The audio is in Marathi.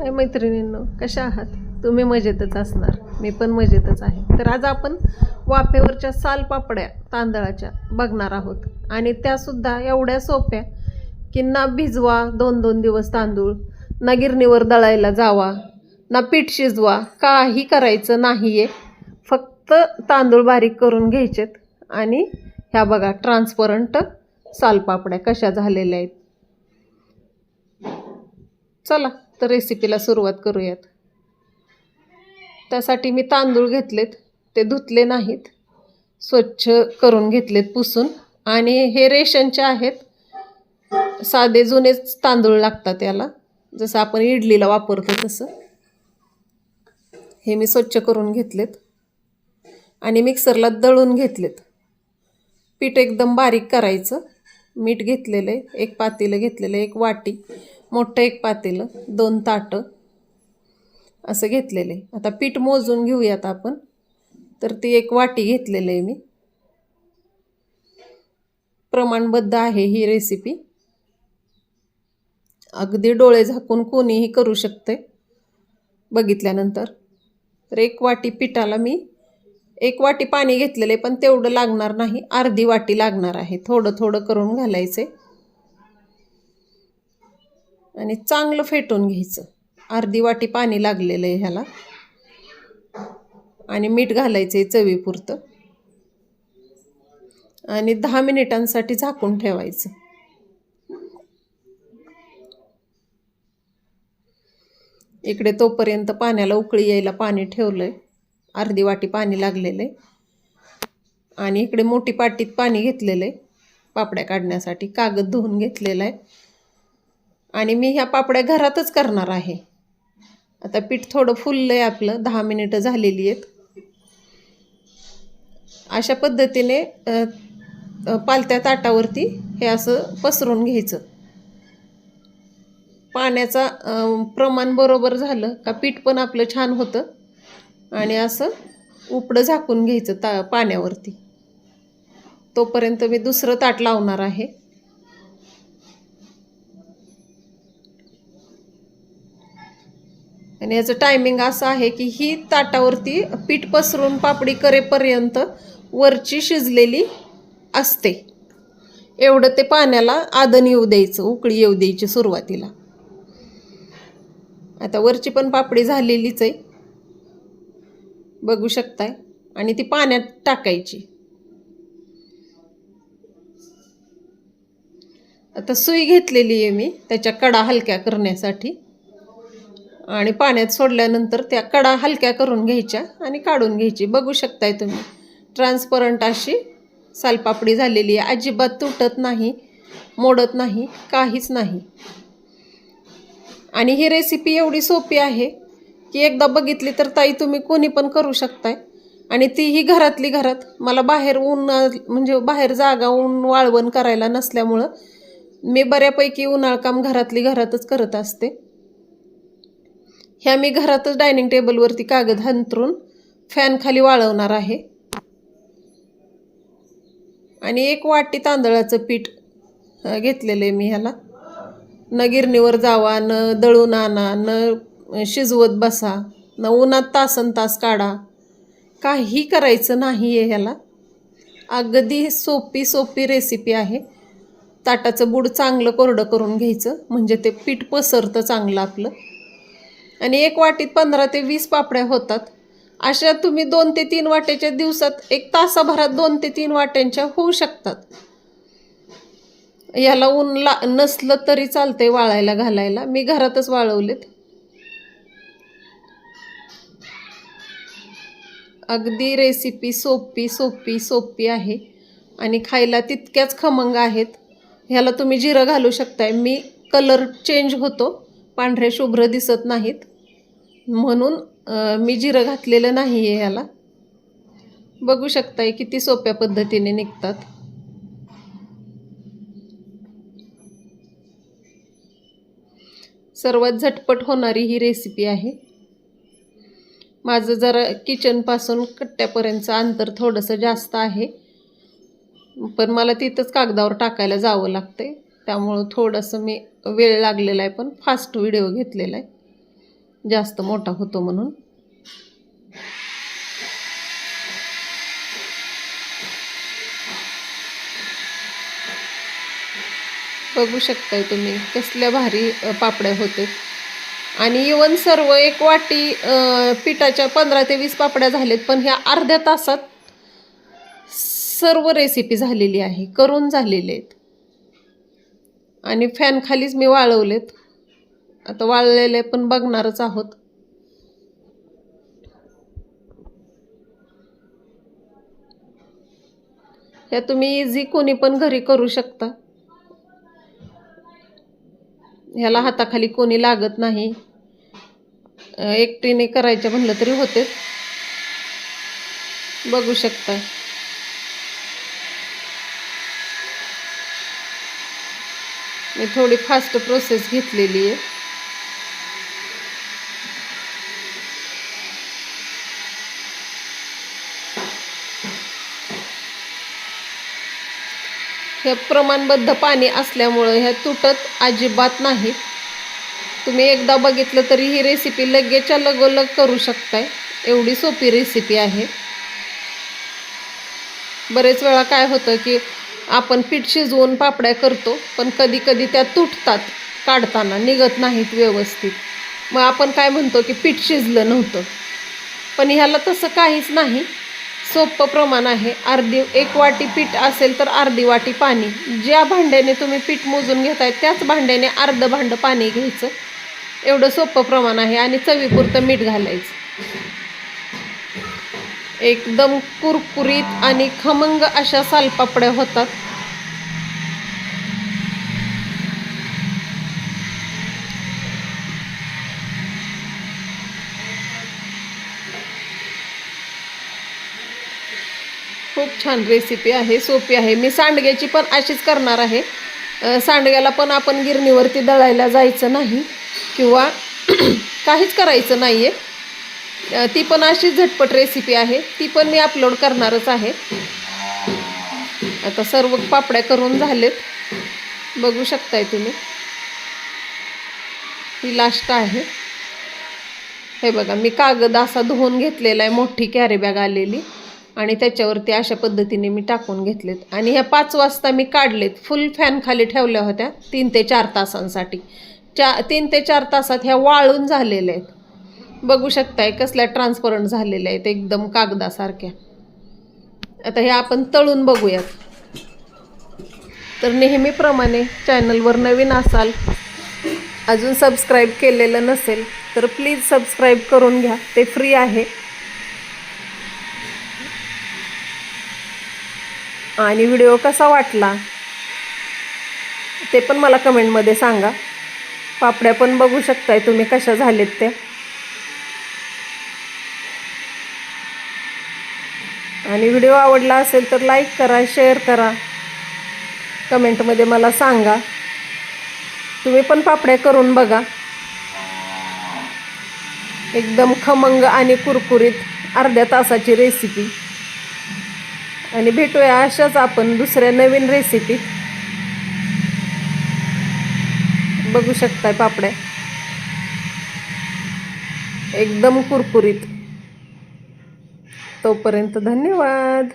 हाय मैत्रिणींनो कशा आहात? तुम्ही मजेतच असणार. मी पण मजेतच आहे. तर आज आपण वाफेवरच्या सालपापड्या तांदळाच्या बघणार आहोत. आणि त्यासुद्धा एवढ्या सोप्या की ना भिजवा दोन दोन दिवस तांदूळ ना गिरणीवर दळायला जावा ना पीठ शिजवा काही करायचं नाही आहे फक्त तांदूळ बारीक करून घ्यायचेत. आणि ह्या बघा ट्रान्सपरंट सालपापड्या कशा झालेल्या आहेत. चला. तर रेसिपीला सुरुवात करूयात. त्यासाठी मी तांदूळ घेतलेत ते धुतले नाहीत. स्वच्छ करून घेतलेत पुसून. आणि हे रेशनचे आहेत. साधे जुनेच तांदूळ लागतात याला जसं आपण इडलीला वापरतो तसं. हे मी स्वच्छ करून घेतलेत. आणि मिक्सरला दळून घेतलेत. पीठ एकदम बारीक करायचं. मीठ घेतलेलं आहे एक पातेलं घेतलेलं आहे एक वाटी. मोठं एक पातेलं दोन ताटं असं घेतलेलं. आहे आता पीठ मोजून घेऊयात आपण. तर ती एक वाटी घेतलेलं आहे मी. प्रमाणबद्ध आहे ही रेसिपी अगदी डोळे झाकून कोणीही करू शकते बघितल्यानंतर. तर एक वाटी पिठाला मी एक वाटी पाणी घेतलेलं आहे पण तेवढं लागणार नाही. अर्धी वाटी लागणार आहे. थोडं थोडं करून घालायचे आणि चांगलं फेटून घ्यायचं. अर्धी वाटी पाणी लागलेलं आहे ह्याला. आणि मीठ घालायचं आहे चवीपुरतं. आणि दहा मिनिटांसाठी झाकून ठेवायचं. इकडे तोपर्यंत पाण्याला उकळी यायला पाणी ठेवलं आहे अर्धी वाटी पाणी लागलेलं आहे. आणि इकडे मोठी पाटीत पाणी घेतलेलं आहे. पापड्या काढण्यासाठी कागद धुवून घेतलेला आहे. आणि मी ह्या पापड्या घरातच करणार आहे. आता पीठ थोडं फुललं आहे आपलं दहा मिनिटं झालेली आहेत. अशा पद्धतीने पालत्या ताटावरती हे असं पसरून घ्यायचं. पाण्याचा प्रमाण बरोबर झालं का पीठ पण आपलं छान होतं. आणि असं उपडं झाकून घ्यायचं ता पाण्यावरती. तोपर्यंत मी दुसरं ताट लावणार आहे. आणि याचं टायमिंग असं आहे की ही ताटावरती पीठ पसरून पापडी करेपर्यंत वरची शिजलेली असते. एवढं ते पाण्याला आदन येऊ द्यायचं उकळी येऊ द्यायची सुरुवातीला. आता वरची पण पापडी झालेलीच आहे. बघू शकताय. आणि ती पाण्यात टाकायची. आता सुई घेतलेली आहे मी त्याच्या कडा हलक्या करण्यासाठी. आणि पाण्यात सोडल्यानंतर त्या कडा हलक्या करून घ्यायच्या आणि काढून घ्यायची. बघू शकताय तुम्ही. ट्रान्सपरंट अशी सालपापडी झालेली आहे. अजिबात तुटत नाही मोडत नाही काहीच नाही. आणि ही रेसिपी एवढी सोपी आहे की एकदा बघितली तर ताई तुम्ही कोणी पण करू शकताय. आणि तीही घरातली घरात. मला बाहेर ऊन म्हणजे बाहेर जागा ऊन वाळवण करायला नसल्यामुळं मी बऱ्यापैकी उन्हाळकाम घरातली घरातच करत असते. ह्या मी घरातच डायनिंग टेबलवरती कागद हंतरून फॅन खाली वाळवणार आहे. आणि एक वाटी तांदळाचं पीठ घेतलेलं आहे मी ह्याला. न गिरणीवर जावा न दळून आणा न शिजवत बसा न उन्हात तासन तास काढा. काही करायचं नाही आहे ह्याला. अगदी सोपी सोपी रेसिपी आहे. ताटाचं बूड चांगलं कोरडं करून घ्यायचं म्हणजे ते पीठ पसरतं चांगलं आपलं. आणि एक वाटीत पंधरा ते वीस पापड्या होतात. अशा तुम्ही दोन ते तीन वाट्याच्या दिवसात एक तासाभरात दोन ते तीन वाट्यांच्या होऊ शकतात. याला ऊन ला नसलं तरी चालतंय वाळायला घालायला. मी घरातच वाळवलेत. अगदी रेसिपी सोपी सोपी सोपी आहे. आणि खायला तितक्याच खमंग आहेत. ह्याला तुम्ही जिरं घालू शकताय. मी कलर चेंज होतो. पांढरे शुभ्र दिसत नाहीत. म्हणून मी जिरं घातलेलं नाही आहे ह्याला. बघू शकताय किती सोप्या पद्धतीने निघतात. सर्वात झटपट होणारी ही रेसिपी आहे. माझं जरा किचनपासून कट्ट्यापर्यंतचं अंतर थोडंसं जास्त आहे. पण मला तिथंच कागदावर टाकायला जावं लागतं आहे त्यामुळं थोडंसं मी वेळ लागलेला आहे पण फास्ट व्हिडिओ घेतलेला आहे. जास्त मोठा होतो म्हणून. बघू शकताय तुम्ही कसल्या भारी पापड्या होते. आणि इवन सर्व एक वाटी पिठाच्या पंधरा ते वीस पापड्या झालेत पण ह्या अर्ध्या तासात सर्व रेसिपी झालेली आहे करून झालेले आहेत. आणि फॅन खालीच मी वाळवलेत. आता वाळलेले पण बघणारच आहोत. ह्या तुम्ही इझी कोणी पण घरी करू शकता. ह्याला हाताखाली कोणी लागत नाही. एकटीने करायच्या म्हणलं तरी होते. बघू शकता. मी थोडी फास्ट प्रोसेस घेतलेली आहे. हे प्रमाणबद्ध पाणी असल्यामुळं ह्या तुटत अजिबात नाही. तुम्ही एकदा बघितलं तरी ही रेसिपी लगेचच्या लगोलग करू शकताय. एवढी सोपी रेसिपी आहे. बरेच वेळा काय होतं की आपण पीठ शिजवून पापड्या करतो पण कधी कधी त्या तुटतात काढताना निघत नाहीत व्यवस्थित. मग आपण काय म्हणतो की पीठ शिजलं नव्हतं. पण ह्याला तसं काहीच नाही. सोपं प्रमाण आहे. अर्धी एक वाटी पीठ असेल तर अर्धी वाटी पाणी. ज्या भांड्याने तुम्ही पीठ मोजून घेताय त्याच भांड्याने अर्धं भांडं पाणी घ्यायचं. एवढं सोपं प्रमाण आहे आणि चवीपुरतं मीठ घालायचं. एकदम कुरकुरीत आणि खमंग अशा सालपापड्या होतात. खूप छान रेसिपी आहे सोपी आहे. मी सांडग्याची पण अशीच करणार आहे. सांडग्याला पण आपण गिरणीवरती दळायला जायचं नाही किंवा काहीच करायचं नाही आहे ती पण अशीच झटपट रेसिपी आहे. ती पण मी अपलोड करणारच आहे. आता सर्व पापड्या करून झालेत. बघू शकताय तुम्ही. ही लास्ट आहे. हे बघा मी कागद असा धुवून घेतलेला आहे. मोठी कॅरी बॅग आलेली. आणि त्याच्यावरती अशा पद्धतीने मी टाकून घेतलेत. आणि ह्या पाच वाजता मी काढलेत. फुल फॅन खाली ठेवल्या होत्या तीन ते चार तासांसाठी. चा तीन ते चार तासात ह्या वाळून झालेल्या आहेत. बघू शकताय कसल्या ट्रान्सपरंट झालेल्या आहेत एकदम कागदासारख्या. आता हे आपण तळून बघूयात. तर नेहमीप्रमाणे चॅनलवर नवीन असाल अजून सबस्क्राईब केलेलं नसेल तर प्लीज सबस्क्राईब करून घ्या. ते फ्री आहे. आणि व्हिडिओ कसा वाटला? ते पण मला कमेंटमध्ये सांगा. पापड्या पण बघू शकताय तुम्ही कशा झालेत त्या आणि व्हिडिओ आवडला असेल तर लाईक करा शेअर करा. कमेंटमध्ये मला सांगा. तुम्ही पण पापड्या करून बघा. एकदम खमंग आणि कुरकुरीत अर्ध्या तासाची रेसिपी आणि भेटूया अशाच आपण दुसऱ्या नवीन रेसिपीत बघू शकताय पापड्या. एकदम कुरकुरीत. तोपर्यंत धन्यवाद.